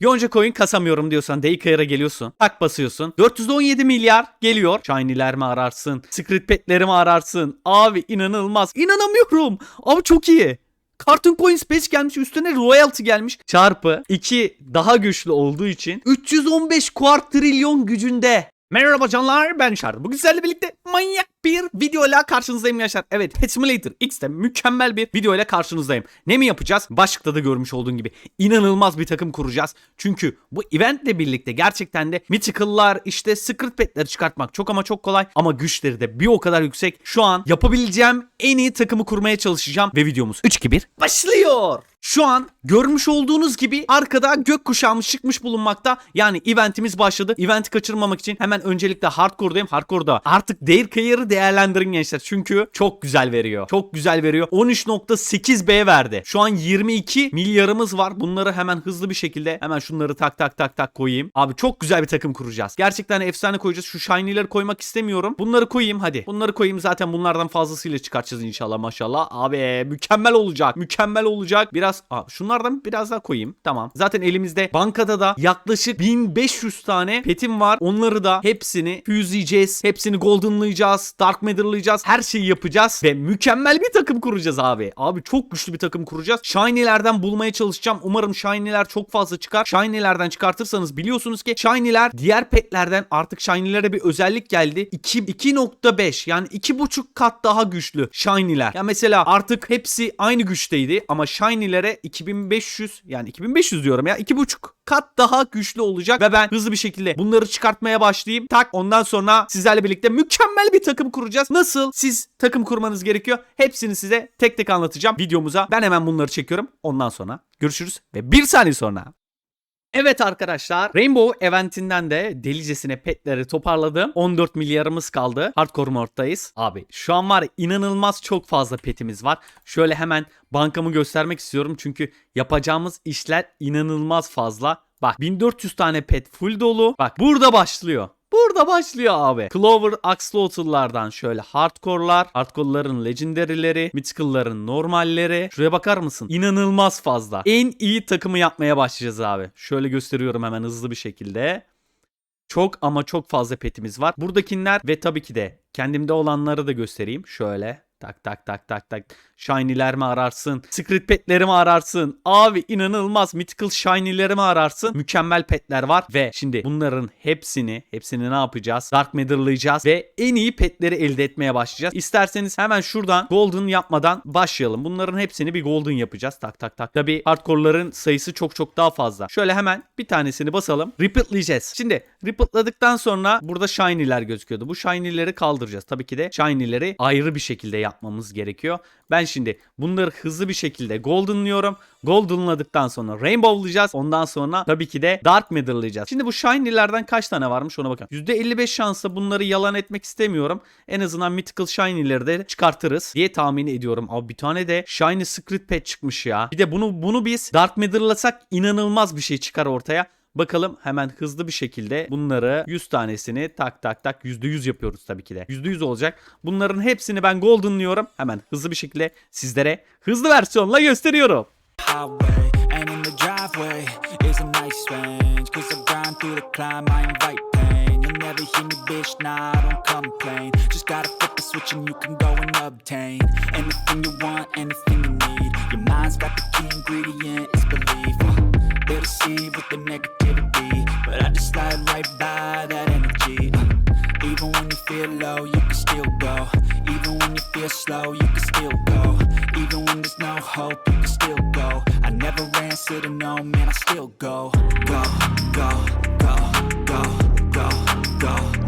Yonca coin kasamıyorum diyorsan Daycare'a geliyorsun. Tak basıyorsun. 417 milyar geliyor. Shiny'ler mi ararsın? Secret pet'leri mi ararsın? Abi inanılmaz. İnanamıyorum. Abi çok iyi. Cartoon Coin Space gelmiş üstüne royalty gelmiş. Çarpı 2 daha güçlü olduğu için 315 kuartrilyon gücünde. Merhaba canlar ben Şar. Bugün sizlerle birlikte manyak bir videoyla karşınızdayım yaşar. Evet Pet Simulator X'te mükemmel bir videoyla karşınızdayım. Ne mi yapacağız? Başlıkta da görmüş olduğun gibi inanılmaz bir takım kuracağız. Çünkü bu eventle birlikte gerçekten de Mythical'lar işte Secret Pet'leri çıkartmak çok ama çok kolay. Ama güçleri de bir o kadar yüksek. Şu an yapabileceğim en iyi takımı kurmaya çalışacağım. Ve videomuz 3-2-1 başlıyor. Şu an görmüş olduğunuz gibi arkada gökkuşağımız çıkmış bulunmakta. Yani eventimiz başladı. Eventi kaçırmamak için hemen öncelikle hardcore'dayım. Hardcore'da artık Dare değerlendirin gençler. Çünkü çok güzel veriyor. Çok güzel veriyor. 13.8B verdi. Şu an 22 milyarımız var. Bunları hemen hızlı bir şekilde hemen şunları tak tak tak tak koyayım. Abi çok güzel bir takım kuracağız. Gerçekten efsane koyacağız. Şu shiny'leri koymak istemiyorum. Bunları koyayım hadi. Bunları koyayım zaten bunlardan fazlasıyla çıkartacağız inşallah maşallah. Abi mükemmel olacak. Mükemmel olacak. Biraz Aa, şunlardan biraz daha koyayım. Tamam. Zaten elimizde bankada da yaklaşık 1500 tane petim var. Onları da hepsini füzleyeceğiz. Hepsini goldenlayacağız. Dark Matter'layacağız. Her şeyi yapacağız. Ve mükemmel bir takım kuracağız abi. Abi çok güçlü bir takım kuracağız. Shiny'lerden bulmaya çalışacağım. Umarım Shiny'ler çok fazla çıkar. Shiny'lerden çıkartırsanız biliyorsunuz ki Shiny'ler diğer petlerden artık Shiny'lere bir özellik geldi. 2 2.5 yani 2.5 kat daha güçlü Shiny'ler. Ya mesela artık hepsi aynı güçteydi ama Shiny'lere 2500 yani 2500 diyorum ya 2.5 kat daha güçlü olacak ve ben hızlı bir şekilde bunları çıkartmaya başlayayım. Tak ondan sonra sizlerle birlikte mükemmel bir takım kuracağız. Nasıl siz takım kurmanız gerekiyor? Hepsini size tek tek anlatacağım videomuza. Ben hemen bunları çekiyorum. Ondan sonra görüşürüz ve bir saniye sonra Evet arkadaşlar Rainbow eventinden de delicesine petleri toparladım. 14 milyarımız kaldı. Hardcore moddayız. Abi şu an var inanılmaz çok fazla petimiz var. Şöyle hemen bankamı göstermek istiyorum. Çünkü yapacağımız işler inanılmaz fazla. Bak 1400 tane pet full dolu. Bak burada başlıyor. Burada başlıyor abi. Clover Axolotl'lardan şöyle hardcore'lar, hardcore'ların legendary'leri, mythical'ların normalleri. Şuraya bakar mısın? İnanılmaz fazla. En iyi takımı yapmaya başlayacağız abi. Şöyle gösteriyorum hemen hızlı bir şekilde. Çok ama çok fazla petimiz var. Buradakiler ve tabii ki de kendimde olanları da göstereyim. Şöyle Tak tak tak tak tak. Shiny'ler mi ararsın? Secret petleri mi ararsın? Abi inanılmaz. Mythical Shiny'leri mi ararsın? Mükemmel petler var. Ve şimdi bunların hepsini, hepsini ne yapacağız? Dark Matter'layacağız. Ve en iyi petleri elde etmeye başlayacağız. İsterseniz hemen şuradan Golden yapmadan başlayalım. Bunların hepsini bir Golden yapacağız. Tak tak tak. Tabi hardcore'ların sayısı çok çok daha fazla. Şöyle hemen bir tanesini basalım. Repeat'leyeceğiz. Şimdi repeat'ladıktan sonra burada Shiny'ler gözüküyordu. Bu Shiny'leri kaldıracağız. Tabii ki de Shiny'leri ayrı bir şekilde yapmamız gerekiyor. Ben şimdi bunları hızlı bir şekilde goldenlıyorum. Goldenladıktan sonra rainbowlayacağız. Ondan sonra tabii ki de dark matterlayacağız. Şimdi bu shiny'lerden kaç tane varmış ona bakalım. %55 şansla bunları yalan etmek istemiyorum. En azından mythical shiny'leri de çıkartırız diye tahmin ediyorum. Abi bir tane de shiny secret pet çıkmış ya. Bir de bunu bunu biz dark matterlasak inanılmaz bir şey çıkar ortaya. Bakalım hemen hızlı bir şekilde bunları 100 tanesini tak tak tak %100 yapıyoruz tabii ki de. %100 olacak. Bunların hepsini ben goldenlıyorum. Hemen hızlı bir şekilde sizlere hızlı versiyonla gösteriyorum. your mind's got the key ingredient it's belief better see with the negativity. But I just slide right by that energy. Even when you feel low, you can still go. Even when you feel slow, you can still go. Even when there's no hope, you can still go. I never answer to no man, I still go. Go, go, go, go, go, go.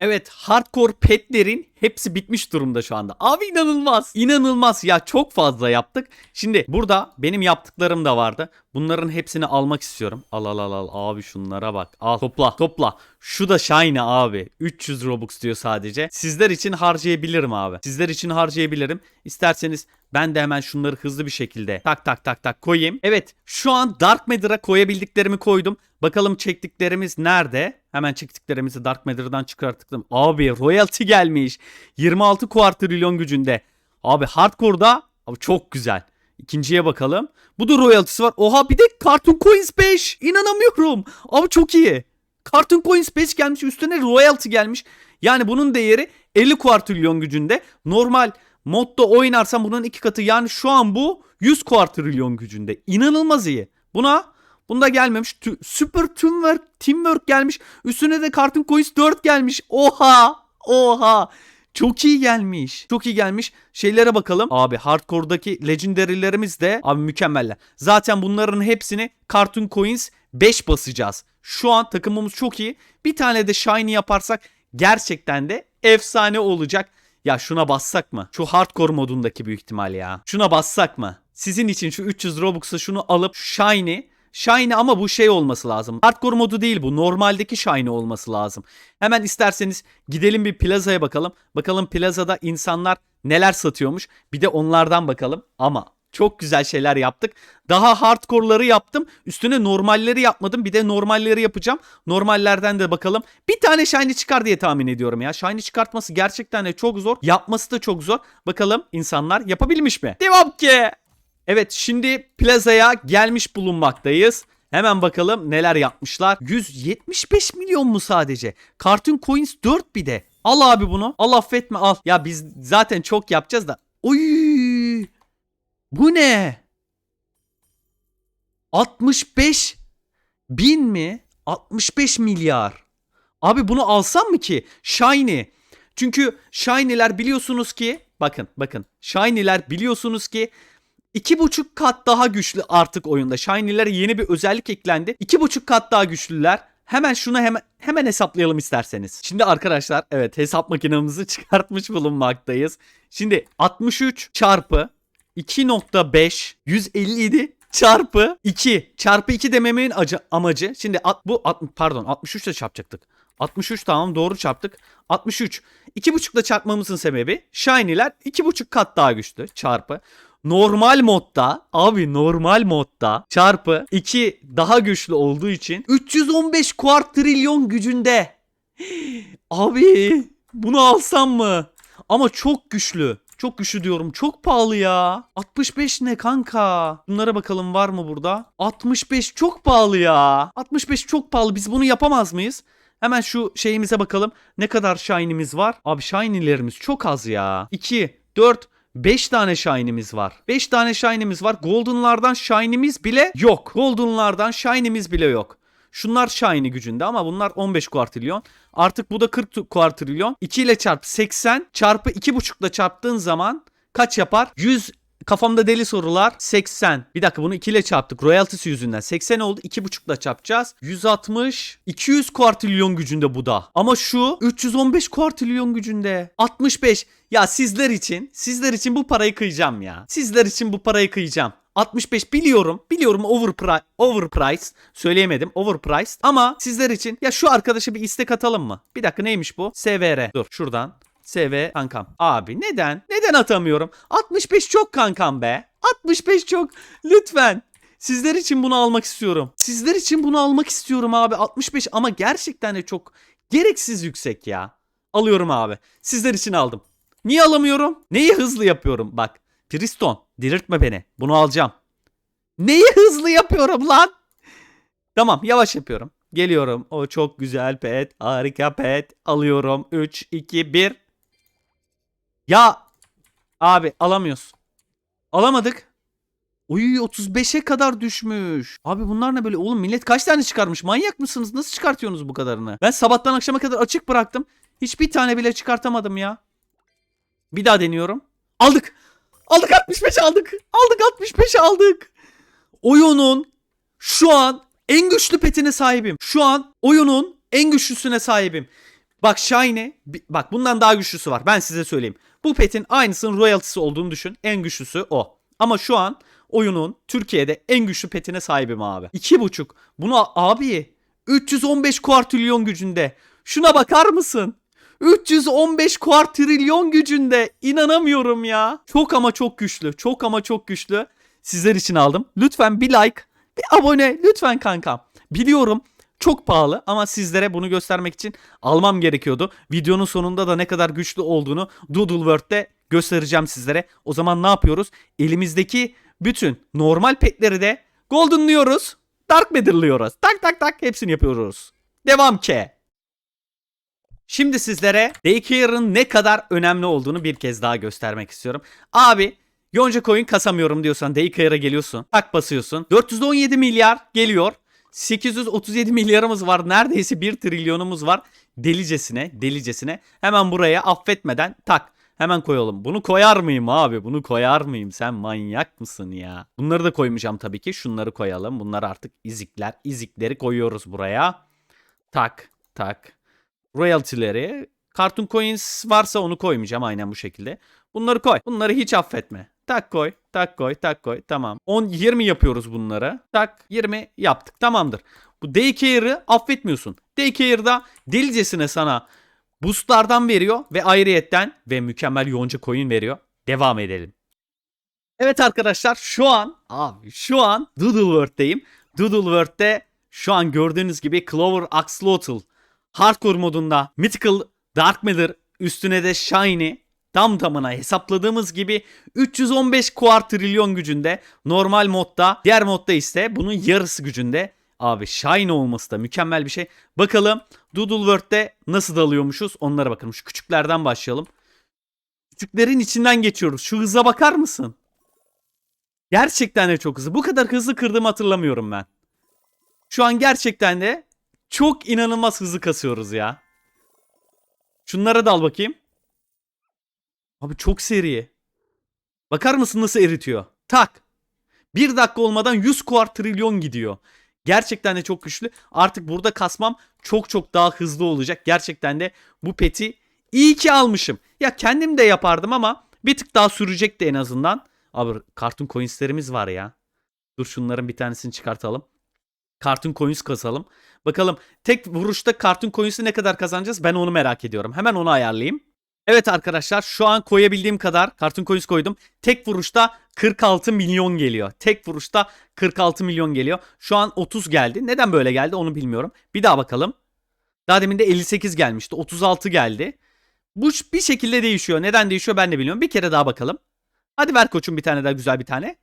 Evet hardcore petlerin hepsi bitmiş durumda şu anda. Abi inanılmaz. İnanılmaz ya çok fazla yaptık. Şimdi burada benim yaptıklarım da vardı. Bunların hepsini almak istiyorum. Al al al al abi şunlara bak. Al topla topla. Şu da Shine abi. 300 Robux diyor sadece. Sizler için harcayabilirim abi. Sizler için harcayabilirim. İsterseniz ben de hemen şunları hızlı bir şekilde tak tak tak tak koyayım. Evet şu an Dark Matter'a koyabildiklerimi koydum. Bakalım çektiklerimiz nerede? Hemen çektiklerimizi Dark Matter'dan çıkarttım. Abi royalty gelmiş. 26 kuartrilyon gücünde. Abi hardcore'da abi çok güzel. İkinciye bakalım. Bu da royalty'si var. Oha bir de Cartoon Coins 5. İnanamıyorum. Abi çok iyi. Cartoon Coins 5 gelmiş üstüne royalty gelmiş. Yani bunun değeri 50 kuartrilyon gücünde. Normal modda oynarsam bunun iki katı. Yani şu an bu 100 kuartrilyon gücünde. İnanılmaz iyi. Buna bunda gelmemiş. Tü- Super Teamwork, Teamwork gelmiş. Üstüne de Cartoon Coins 4 gelmiş. Oha! Oha! Çok iyi gelmiş. Çok iyi gelmiş. Şeylere bakalım. Abi hardcore'daki legendary'lerimiz de abi mükemmeller. Zaten bunların hepsini Cartoon Coins 5 basacağız. Şu an takımımız çok iyi. Bir tane de shiny yaparsak gerçekten de efsane olacak. Ya şuna bassak mı? Şu hardcore modundaki büyük ihtimal ya. Şuna bassak mı? Sizin için şu 300 Robux'a şunu alıp shiny Shiny ama bu şey olması lazım. Hardcore modu değil bu. Normaldeki Shiny olması lazım. Hemen isterseniz gidelim bir plazaya bakalım. Bakalım plazada insanlar neler satıyormuş. Bir de onlardan bakalım. Ama çok güzel şeyler yaptık. Daha hardcore'ları yaptım. Üstüne normalleri yapmadım. Bir de normalleri yapacağım. Normallerden de bakalım. Bir tane shiny çıkar diye tahmin ediyorum ya. Shiny çıkartması gerçekten de çok zor. Yapması da çok zor. Bakalım insanlar yapabilmiş mi? Devam ki. Evet şimdi plazaya gelmiş bulunmaktayız. Hemen bakalım neler yapmışlar. 175 milyon mu sadece? Cartoon Coins 4 bir de. Al abi bunu. Al affetme al. Ya biz zaten çok yapacağız da. Oy! Bu ne? 65 bin mi? 65 milyar. Abi bunu alsam mı ki? Shiny. Çünkü Shiny'ler biliyorsunuz ki bakın bakın Shiny'ler biliyorsunuz ki İki buçuk kat daha güçlü artık oyunda. Shiny'lere yeni bir özellik eklendi. İki buçuk kat daha güçlüler. Hemen şunu hemen hemen hesaplayalım isterseniz. Şimdi arkadaşlar evet hesap makinemizi çıkartmış bulunmaktayız. Şimdi 63 çarpı 2.5 157 çarpı 2 çarpı 2 dememin acı, amacı. Şimdi at, bu at, pardon 63 ile çarpacaktık. 63 tamam doğru çarptık. 63. 2.5 ile çarpmamızın sebebi Shiny'ler 2.5 kat daha güçlü çarpı. Normal modda abi normal modda çarpı 2 daha güçlü olduğu için 315 kuartrilyon gücünde. Abi bunu alsam mı? Ama çok güçlü. Çok güçlü. Çok pahalı ya. 65 ne kanka? Bunlara bakalım var mı burada? 65 çok pahalı ya. 65 çok pahalı. Biz bunu yapamaz mıyız? Hemen şu şeyimize bakalım. Ne kadar shiny'miz var? Abi shiny'lerimiz çok az ya. 2, 4, 5 tane shiny'miz var. 5 tane shiny'miz var. Golden'lardan shiny'miz bile yok. Golden'lardan shiny'miz bile yok. Şunlar shiny gücünde ama bunlar 15 kuartrilyon. Artık bu da 40 kuartrilyon. 2 ile çarp 80 çarpı 2,5 ile çarptığın zaman kaç yapar? 100 Kafamda deli sorular 80. Bir dakika bunu 2 ile çarptık. Royalties yüzünden. 80 oldu. 2,5 ile çarpacağız. 160. 200 kuartrilyon gücünde bu da. Ama şu 315 kuartrilyon gücünde. 65. Ya sizler için, sizler için bu parayı kıyacağım ya. Sizler için bu parayı kıyacağım. 65 biliyorum. Biliyorum overprice, overprice. Söyleyemedim. Overpriced. Ama sizler için ya şu arkadaşa bir istek atalım mı? Bir dakika neymiş bu? SVR. Dur şuradan. SV kankam. Abi neden? Neden atamıyorum? 65 çok kankam be. 65 çok. Lütfen. Sizler için bunu almak istiyorum. Sizler için bunu almak istiyorum abi. 65 ama gerçekten de çok gereksiz yüksek ya. Alıyorum abi. Sizler için aldım. Niye alamıyorum? Neyi hızlı yapıyorum? Bak. Priston. Delirtme beni. Bunu alacağım. Neyi hızlı yapıyorum lan? Tamam yavaş yapıyorum. Geliyorum. O çok güzel pet. Harika pet. Alıyorum. 3, 2, 1. Ya abi alamıyoruz. Alamadık. Uy 35'e kadar düşmüş. Abi bunlar ne böyle? Oğlum millet kaç tane çıkarmış? Manyak mısınız? Nasıl çıkartıyorsunuz bu kadarını? Ben sabahtan akşama kadar açık bıraktım. Hiçbir tane bile çıkartamadım ya. Bir daha deniyorum. Aldık. Aldık 65 aldık. Aldık 65 aldık. Oyunun şu an en güçlü petine sahibim. Şu an oyunun en güçlüsüne sahibim. Bak Shiny bi- bak bundan daha güçlüsü var. Ben size söyleyeyim. Bu petin aynısının royalty'si olduğunu düşün. En güçlüsü o. Ama şu an oyunun Türkiye'de en güçlü petine sahibim abi. 2.5. Bunu abi 315 kuartrilyon gücünde. Şuna bakar mısın? 315 kuartrilyon gücünde. İnanamıyorum ya. Çok ama çok güçlü. Çok ama çok güçlü. Sizler için aldım. Lütfen bir like, bir abone lütfen kankam. Biliyorum çok pahalı ama sizlere bunu göstermek için almam gerekiyordu. Videonun sonunda da ne kadar güçlü olduğunu Doodle World'de göstereceğim sizlere. O zaman ne yapıyoruz? Elimizdeki bütün normal petleri de goldenlıyoruz. Dark Matter'lıyoruz. Tak tak tak hepsini yapıyoruz. Devam ki. Şimdi sizlere Daycare'ın ne kadar önemli olduğunu bir kez daha göstermek istiyorum. Abi Yonca coin kasamıyorum diyorsan Daycare'a geliyorsun. Tak basıyorsun. 417 milyar geliyor. 837 milyarımız var. Neredeyse 1 trilyonumuz var. Delicesine, delicesine. Hemen buraya affetmeden tak. Hemen koyalım. Bunu koyar mıyım abi? Bunu koyar mıyım? Sen manyak mısın ya? Bunları da koymayacağım tabii ki. Şunları koyalım. Bunlar artık izikler. İzikleri koyuyoruz buraya. Tak, tak. Royalty'leri. Cartoon Coins varsa onu koymayacağım aynen bu şekilde. Bunları koy. Bunları hiç affetme. Tak koy, tak koy, tak koy. Tamam. 10 20 yapıyoruz bunları. Tak 20 yaptık. Tamamdır. Bu Daycare'ı affetmiyorsun. Daycare'da delicesine sana boostlardan veriyor ve ayrıyetten ve mükemmel yonca coin veriyor. Devam edelim. Evet arkadaşlar şu an abi şu an Doodleworld'deyim. Doodleworld'de şu an gördüğünüz gibi Clover Axolotl Hardcore modunda Mythical Dark Matter üstüne de Shiny tam tamına hesapladığımız gibi 315 kuartrilyon gücünde normal modda diğer modda ise bunun yarısı gücünde abi Shiny olması da mükemmel bir şey. Bakalım Doodleworld'de nasıl dalıyormuşuz onlara bakalım şu küçüklerden başlayalım. Küçüklerin içinden geçiyoruz şu hıza bakar mısın? Gerçekten de çok hızlı bu kadar hızlı kırdığımı hatırlamıyorum ben. Şu an gerçekten de çok inanılmaz hızlı kasıyoruz ya. Şunlara dal bakayım. Abi çok seri. Bakar mısın nasıl eritiyor? Tak. Bir dakika olmadan 100 kuartrilyon gidiyor. Gerçekten de çok güçlü. Artık burada kasmam çok çok daha hızlı olacak. Gerçekten de bu peti iyi ki almışım. Ya kendim de yapardım ama bir tık daha sürecekti en azından. Abi kartun coinslerimiz var ya. Dur şunların bir tanesini çıkartalım. Cartoon Coins kasalım. Bakalım tek vuruşta Cartoon Coins'i ne kadar kazanacağız ben onu merak ediyorum. Hemen onu ayarlayayım. Evet arkadaşlar şu an koyabildiğim kadar Cartoon Coins koydum. Tek vuruşta 46 milyon geliyor. Tek vuruşta 46 milyon geliyor. Şu an 30 geldi. Neden böyle geldi onu bilmiyorum. Bir daha bakalım. Daha demin de 58 gelmişti. 36 geldi. Bu bir şekilde değişiyor. Neden değişiyor ben de bilmiyorum. Bir kere daha bakalım. Hadi ver koçum bir tane daha güzel bir tane.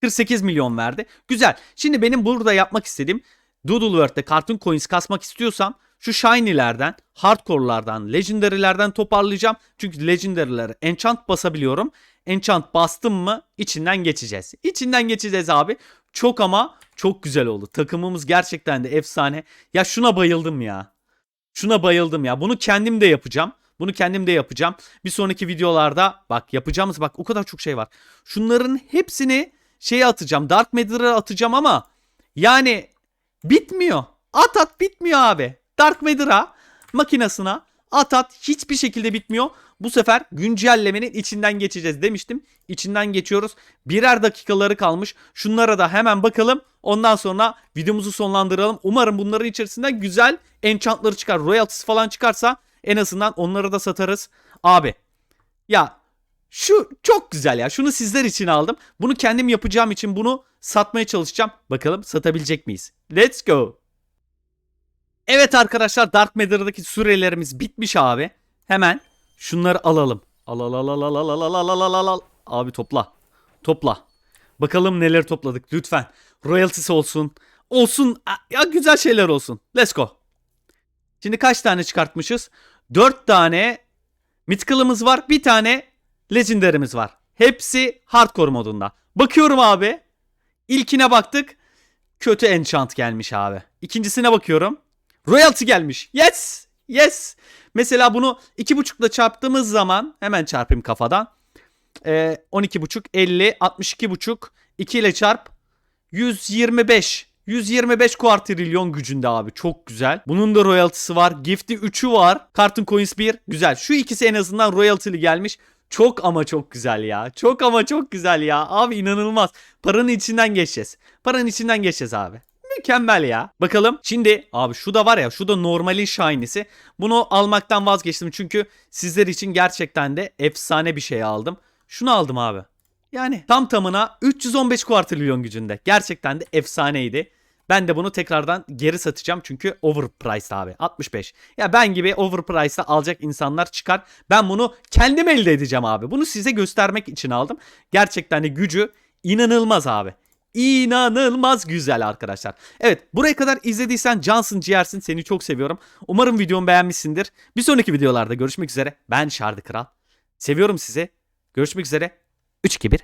48 milyon verdi. Güzel. Şimdi benim burada yapmak istediğim Doodleworld'de Cartoon Coins kasmak istiyorsam şu Shiny'lerden, Hardcore'lardan, Legendary'lerden toparlayacağım. Çünkü Legendary'lere enchant basabiliyorum. Enchant bastım mı içinden geçeceğiz. İçinden geçeceğiz abi. Çok ama çok güzel oldu. Takımımız gerçekten de efsane. Ya şuna bayıldım ya. Şuna bayıldım ya. Bunu kendim de yapacağım. Bunu kendim de yapacağım. Bir sonraki videolarda bak yapacağımız bak o kadar çok şey var. Şunların hepsini şeye atacağım. Dark Matter'a atacağım ama yani bitmiyor. At at bitmiyor abi. Dark Matter'a makinasına at at hiçbir şekilde bitmiyor. Bu sefer güncellemenin içinden geçeceğiz demiştim. İçinden geçiyoruz. Birer dakikaları kalmış. Şunlara da hemen bakalım. Ondan sonra videomuzu sonlandıralım. Umarım bunların içerisinden güzel enchantları çıkar. Royalties falan çıkarsa en azından onları da satarız. Abi ya şu çok güzel ya. Şunu sizler için aldım. Bunu kendim yapacağım için bunu satmaya çalışacağım. Bakalım satabilecek miyiz? Let's go. Evet arkadaşlar Dark Matter'daki sürelerimiz bitmiş abi. Hemen şunları alalım. Al al al al al al al al al al al. Abi topla. Topla. Bakalım neler topladık lütfen. Royalties olsun. Olsun. Ya güzel şeyler olsun. Let's go. Şimdi kaç tane çıkartmışız? 4 tane Mythical'ımız var. Bir tane Legendary'miz var. Hepsi hardcore modunda. Bakıyorum abi. İlkine baktık. Kötü enchant gelmiş abi. İkincisine bakıyorum. Royalty gelmiş. Yes. Yes. Mesela bunu 2.5 ile çarptığımız zaman hemen çarpayım kafadan. Ee, 12.5 50 62.5 2 ile çarp 125 125 kuartrilyon gücünde abi. Çok güzel. Bunun da royaltısı var. Gift'i 3'ü var. Cartoon Coins 1. Güzel. Şu ikisi en azından royaltılı gelmiş. Çok ama çok güzel ya. Çok ama çok güzel ya. Abi inanılmaz. Paranın içinden geçeceğiz. Paranın içinden geçeceğiz abi. Mükemmel ya. Bakalım şimdi abi şu da var ya şu da normalin shiny'si. Bunu almaktan vazgeçtim çünkü sizler için gerçekten de efsane bir şey aldım. Şunu aldım abi. Yani tam tamına 315 kuartrilyon gücünde. Gerçekten de efsaneydi. Ben de bunu tekrardan geri satacağım çünkü overpriced abi. 65. Ya ben gibi overpriced'da alacak insanlar çıkar. Ben bunu kendim elde edeceğim abi. Bunu size göstermek için aldım. Gerçekten de gücü inanılmaz abi. İnanılmaz güzel arkadaşlar. Evet buraya kadar izlediysen cansın ciğersin seni çok seviyorum. Umarım videomu beğenmişsindir. Bir sonraki videolarda görüşmek üzere. Ben Şardı Kral. Seviyorum sizi. Görüşmek üzere. 3 2 1.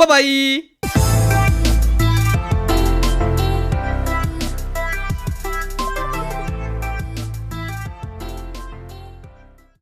Bye bye.